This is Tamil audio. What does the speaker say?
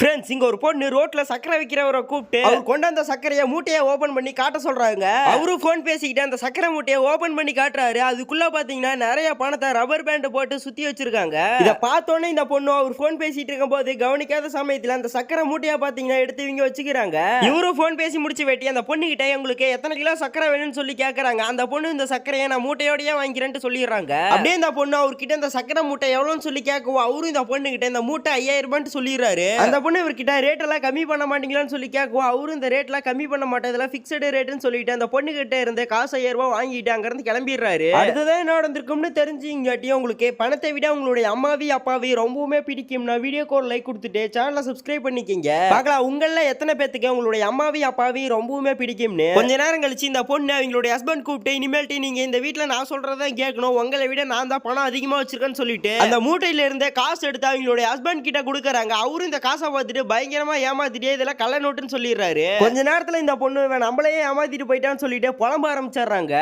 ஃப்ரெண்ட்ஸ் இங்க ஒரு பொண்ணு ரோட்ல சக்கரை விக்கிறவரை கூப்பிட்டு அவர் கொண்டாந்த சக்கரையை மூட்டையை ஓபன் பண்ணி காட்ட சொல்றாங்க அவரும் ஃபோன் பேசிக்கிட்டு அந்த சக்கரை மூட்டையை ஓபன் பண்ணி காட்டுறாரு. அதுக்குள்ள பாத்தீங்கன்னா நிறைய பணத்தை ரப்பர் பேண்ட் போட்டு சுத்தி வச்சிருக்காங்க. இத பார்த்தோன்னே இந்த பொண்ணு அவர் ஃபோன் பேசிட்டு இருக்கும்போது கவனிக்காத சமயத்துல அந்த சக்கரை மூட்டையை பாத்தீங்கன்னா எடுத்து இவங்க வச்சுக்கிறாங்க. இவரும் ஃபோன் பேசி முடிச்சு வெட்டி அந்த பொண்ணு கிட்ட உங்களுக்கு எத்தனை கிலோ சக்கரை வேணும்னு சொல்லி கேக்குறாங்க. அந்த பொண்ணு இந்த சக்கரையை நான் மூட்டையோடயே வாங்கிக்கிறேன்னு சொல்லிடுறாங்க. அப்படியே இந்த பொண்ணு அவர்கிட்ட இந்த சக்கரை மூட்டை எவ்வளவுன்னு சொல்லி கேட்கவும் அவரும் இந்த பொண்ணு கிட்ட இந்த மூட்டை ஐயாயிரம் ரூபான்னு சொல்லிடுறாரு. அந்த பொண்ணு இவர்கிட்ட ரேட்டெல்லாம் கம்மி பண்ண மாட்டீங்களான்னு சொல்லி கேட்குவோம். அவரும் இந்த ரேட்லாம் கம்மி பண்ண மாட்டேன் இதெல்லாம் ஃபிக்ஸடு ரேட்டுன்னு சொல்லிட்டு அந்த பொண்ணு கிட்ட இருந்த காசு ஐயாயிரம் ரூபாய் வாங்கிட்டு அங்கேருந்து கிளம்பிடுறாரு. அதுதான் என்ன நடந்திருக்கும்னு தெரிஞ்சுங்காட்டியும் உங்களுக்கு. பணத்தை விட உங்களுடைய அம்மாவி அப்பாவி ரொம்பவுமே பிடிக்கும்னா வீடியோ கோல் லைக் கொடுத்துட்டு சேனலை சப்ஸ்கிரைப் பண்ணிக்கிங்க. பார்க்கலாம் உங்கள எத்தனை பேத்துக்கு உங்களுடைய அம்மாவி அப்பாவி ரொம்பவுமே பிடிக்கும்னு. கொஞ்ச நேரம் கழிச்சு இந்த பொண்ணு அவங்களுடைய ஹஸ்பண்ட் கூப்பிட்டு இனிமேல்ட்டு நீங்க இந்த வீட்டில் நான் சொல்றதான் கேட்கணும். உங்களை விட நான் தான் பணம் அதிகமா வச்சிருக்கேன்னு சொல்லிட்டு அந்த மூட்டையில இருந்த காசு எடுத்து அவங்களுடைய ஹஸ்பண்ட் கிட்ட கொடுக்குறாங்க. அவரும் இந்த காசை பார்த்துட்டு பயங்கரமா ஏமாத்திட்டே இதெல்லாம் கள்ள நோட்டுன்னு சொல்லிடுறாரு. கொஞ்ச நேரத்துல இந்த பொண்ணு நம்மளையே ஏமாத்திட்டு போயிட்டான்னு சொல்லிட்டு புலம்ப ஆரம்பிச்சிடுறாங்க.